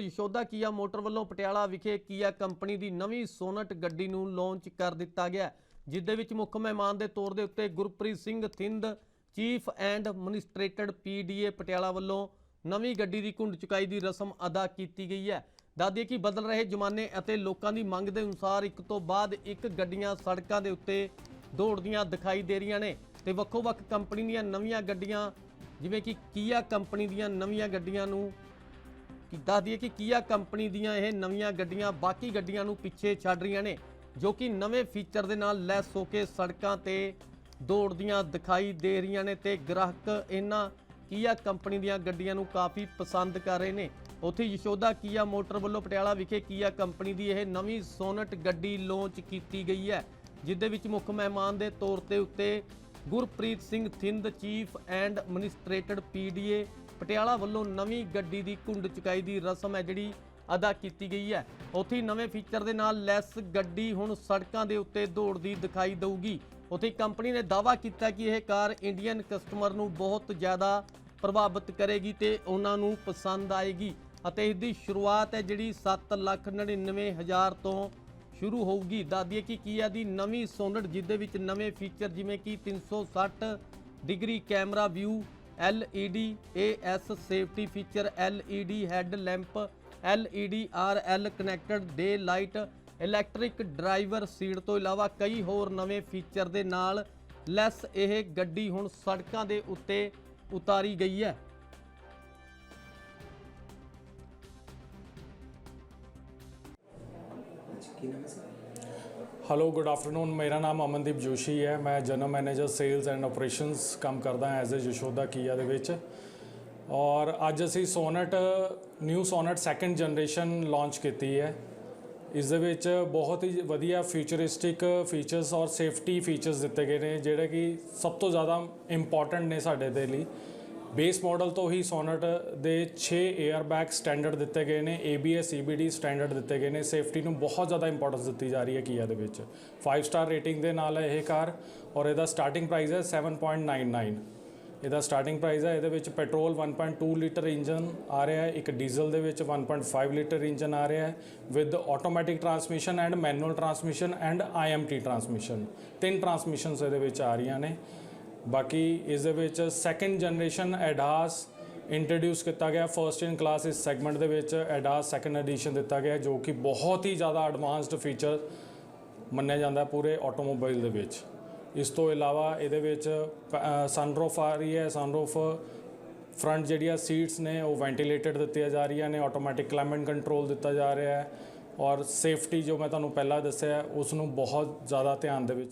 ਯਸ਼ੋਦਾ ਕੀਆ ਮੋਟਰ ਵੱਲੋਂ ਪਟਿਆਲਾ ਵਿਖੇ ਕੀਆ ਕੰਪਨੀ ਦੀ ਨਵੀਂ ਸੋਨਟ ਗੱਡੀ ਨੂੰ ਲਾਂਚ ਕਰ ਦਿੱਤਾ ਗਿਆ, ਜਿਸ ਦੇ ਵਿੱਚ ਮੁੱਖ ਮਹਿਮਾਨ ਦੇ ਤੌਰ ਦੇ ਉੱਤੇ Gurpreet Singh Thind, chief and administrator PDA Patiala ਵੱਲੋਂ ਨਵੀਂ ਗੱਡੀ ਦੀ ਘੁੰਡ ਚੁਕਾਈ ਦੀ ਰਸਮ ਅਦਾ ਕੀਤੀ ਗਈ ਹੈ। ਦਾਦੀ ਕਿ ਬਦਲ ਰਹੇ ਜ਼ਮਾਨੇ ਅਤੇ ਲੋਕਾਂ ਦੀ ਮੰਗ ਦੇ ਅਨੁਸਾਰ ਇੱਕ ਤੋਂ ਬਾਅਦ ਇੱਕ ਗੱਡੀਆਂ ਸੜਕਾਂ ਦੇ ਉੱਤੇ ਦੌੜਦੀਆਂ ਦਿਖਾਈ ਦੇ ਰਹੀਆਂ ਨੇ ਤੇ ਵੱਖੋ-ਵੱਖ ਕੰਪਨੀ ਦੀਆਂ ਨਵੀਆਂ ਗੱਡੀਆਂ, ਜਿਵੇਂ ਕਿ ਕੀਆ ਕੰਪਨੀ ਦੀਆਂ ਨਵੀਆਂ ਗੱਡੀਆਂ ਨੂੰ ਦੱਸ ਦਈਏ ਕਿ ਕੀਆ ਕੰਪਨੀ ਦੀਆਂ ਇਹ ਨਵੀਆਂ ਗੱਡੀਆਂ ਬਾਕੀ ਗੱਡੀਆਂ ਨੂੰ ਪਿੱਛੇ ਛੱਡ ਰਹੀਆਂ ਨੇ, ਜੋ ਕਿ ਨਵੇਂ ਫੀਚਰ ਦੇ ਨਾਲ ਲੈਸ ਹੋ ਕੇ ਸੜਕਾਂ ਤੇ ਦੌੜਦੀਆਂ ਦਿਖਾਈ ਦੇ ਰਹੀਆਂ ਨੇ ਤੇ ਗ੍ਰਾਹਕ ਇਹਨਾਂ ਕੀਆ ਕੰਪਨੀ ਦੀਆਂ ਗੱਡੀਆਂ ਨੂੰ ਕਾਫੀ ਪਸੰਦ ਕਰ ਰਹੇ ਨੇ। ਉੱਥੇ ਯਸ਼ੋਦਾ ਕੀਆ ਮੋਟਰ ਵੱਲੋਂ ਪਟਿਆਲਾ ਵਿਖੇ ਕੀਆ ਕੰਪਨੀ ਦੀ ਇਹ ਨਵੀਂ ਸੋਨਟ ਗੱਡੀ ਲਾਂਚ ਕੀਤੀ ਗਈ ਹੈ ਜਿਹਦੇ ਵਿੱਚ ਮੁੱਖ ਮਹਿਮਾਨ ਦੇ ਤੌਰ ਤੇ ਉੱਤੇ Gurpreet Singh Thind, chief and administrator PDA Patiala ਵੱਲੋਂ ਨਵੀਂ ਗੱਡੀ ਦੀ ਘੁੰਡ ਚੁਕਾਈ ਦੀ ਰਸਮ ਹੈ ਜਿਹੜੀ ਅਦਾ ਕੀਤੀ ਗਈ ਹੈ। ਉੱਥੇ ਨਵੇਂ ਫੀਚਰ ਦੇ ਨਾਲ ਲੈਸ ਗੱਡੀ ਹੁਣ ਸੜਕਾਂ ਦੇ ਉੱਤੇ ਦੌੜਦੀ ਦਿਖਾਈ ਦੇਊਗੀ। ਉੱਥੇ ਕੰਪਨੀ ਨੇ ਦਾਅਵਾ ਕੀਤਾ ਕਿ ਇਹ ਕਾਰ ਇੰਡੀਅਨ ਕਸਟਮਰ ਨੂੰ ਬਹੁਤ ਜ਼ਿਆਦਾ ਪ੍ਰਭਾਵਿਤ ਕਰੇਗੀ ਤੇ ਉਹਨਾਂ ਨੂੰ ਪਸੰਦ ਆਏਗੀ ਅਤੇ ਇਸ ਦੀ ਸ਼ੁਰੂਆਤ ਹੈ ਜਿਹੜੀ 799000 ਤੋਂ ਸ਼ੁਰੂ ਹੋਊਗੀ। ਦਾਦੀਏ ਕਿ ਕੀਆ ਦੀ ਨਵੀਂ ਸੋਨਟ ਜਿਹਦੇ ਵਿੱਚ ਨਵੇਂ ਫੀਚਰ ਜਿਵੇਂ ਕਿ 360 degree camera view LED AS safety feature LED head lamp LED RL connected day light, electric driver seat ਤੋਂ ਇਲਾਵਾ ਕਈ ਹੋਰ ਨਵੇਂ ਫੀਚਰ ਦੇ ਨਾਲ ਲੈਸ ਇਹ ਗੱਡੀ ਹੁਣ ਸੜਕਾਂ ਦੇ ਉੱਤੇ ਉਤਾਰੀ ਗਈ ਹੈ। ਕੀ ਨਾਮ ਹੈ ਸਰ? ਹੈਲੋ ਗੁੱਡ ਆਫਟਰਨੂਨ ਮੇਰਾ ਨਾਮ ਅਮਨਦੀਪ ਜੋਸ਼ੀ ਹੈ। ਮੈਂ general manager sales and operations ਕੰਮ ਕਰਦਾ ਹਾਂ ਐਜ਼ ਅ ਯਸ਼ੋਦਾ ਕੀਆ ਦੇ ਵਿੱਚ। ਔਰ ਅੱਜ ਅਸੀਂ Sonet, new Sonet second generation launch ਕੀਤੀ ਹੈ। ਇਸ ਦੇ ਵਿੱਚ ਬਹੁਤ ਹੀ ਵਧੀਆ ਫਿਊਚਰਿਸਟਿਕ ਫੀਚਰਸ ਔਰ ਸੇਫਟੀ ਫੀਚਰਸ ਦਿੱਤੇ ਗਏ ਨੇ, ਜਿਹੜੇ ਕਿ ਸਭ ਤੋਂ ਜ਼ਿਆਦਾ ਇੰਪੋਰਟੈਂਟ ਨੇ ਸਾਡੇ ਦੇ ਲਈ। ਬੇਸ ਮਾਡਲ ਤੋਂ ਹੀ ਸੋਨਟ ਦੇ 6 에ਅਰਬੈਗ ਸਟੈਂਡਰਡ ਦਿੱਤੇ ਗਏ ਨੇ ABS EBD ਸਟੈਂਡਰਡ ਦਿੱਤੇ ਗਏ ਨੇ। ਸੇਫਟੀ ਨੂੰ ਬਹੁਤ ਜ਼ਿਆਦਾ ਇੰਪੋਰਟੈਂਸ ਦਿੱਤੀ ਜਾ ਰਹੀ ਹੈ ਕੀਆ ਦੇ ਵਿੱਚ। 5 ਸਟਾਰ ਰੇਟਿੰਗ ਦੇ ਨਾਲ ਹੈ ਇਹ ਕਾਰ ਔਰ ਇਹਦਾ ਸਟਾਰਟਿੰਗ ਪ੍ਰਾਈਸ ਹੈ 7.99 ਇਹਦਾ ਸਟਾਰਟਿੰਗ ਪ੍ਰਾਈਸ ਹੈ, ਇਹਦੇ ਵਿੱਚ ਪੈਟਰੋਲ 1.2 ਲੀਟਰ ਇੰਜਨ ਆ ਰਿਹਾ ਹੈ, ਇੱਕ ਡੀਜ਼ਲ ਦੇ ਵਿੱਚ 1.5 ਲੀਟਰ ਇੰਜਨ ਆ ਰਿਹਾ ਹੈ with automatic transmission and manual transmission and IMT transmission ਤਿੰਨ ਟਰਾਂਸਮਿਸ਼ਨਸ ਇਹਦੇ ਵਿੱਚ ਆ ਰਹੀਆਂ ਨੇ। ਬਾਕੀ ਇਸ ਦੇ ਵਿੱਚ ਸੈਕੰਡ ਜਨਰੇਸ਼ਨ ਐਡਾਸ ਇੰਟਰੋਡਿਊਸ ਕੀਤਾ ਗਿਆ। ਫਰਸਟ ਇਨ ਕਲਾਸ ਇਸ ਸੈਗਮੈਂਟ ਦੇ ਵਿੱਚ ਐਡਾਸ ਸੈਕੰਡ ਐਡੀਸ਼ਨ ਦਿੱਤਾ ਗਿਆ, ਜੋ ਕਿ ਬਹੁਤ ਹੀ ਜ਼ਿਆਦਾ ਐਡਵਾਂਸਡ ਫੀਚਰ ਮੰਨਿਆ ਜਾਂਦਾ ਪੂਰੇ ਆਟੋਮੋਬਾਈਲ ਦੇ ਵਿੱਚ। ਇਸ ਤੋਂ ਇਲਾਵਾ ਇਹਦੇ ਵਿੱਚ ਸਨਰੂਫ ਆ ਰਹੀ ਹੈ। ਸਨਰੂਫ ਫਰੰਟ ਜਿਹੜੀਆਂ ਸੀਟਸ ਨੇ, ਉਹ ਵੈਂਟੀਲੇਟਡ ਦਿੱਤੀਆਂ ਜਾ ਰਹੀਆਂ ਨੇ ਆਟੋਮੈਟਿਕ ਕਲਾਈਮੇਟ ਕੰਟਰੋਲ ਦਿੱਤਾ ਜਾ ਰਿਹਾ ਹੈ। ਔਰ ਸੇਫਟੀ ਜੋ ਮੈਂ ਤੁਹਾਨੂੰ ਪਹਿਲਾਂ ਦੱਸਿਆ ਉਸ ਨੂੰ ਬਹੁਤ ਜ਼ਿਆਦਾ ਧਿਆਨ ਦੇ ਵਿੱਚ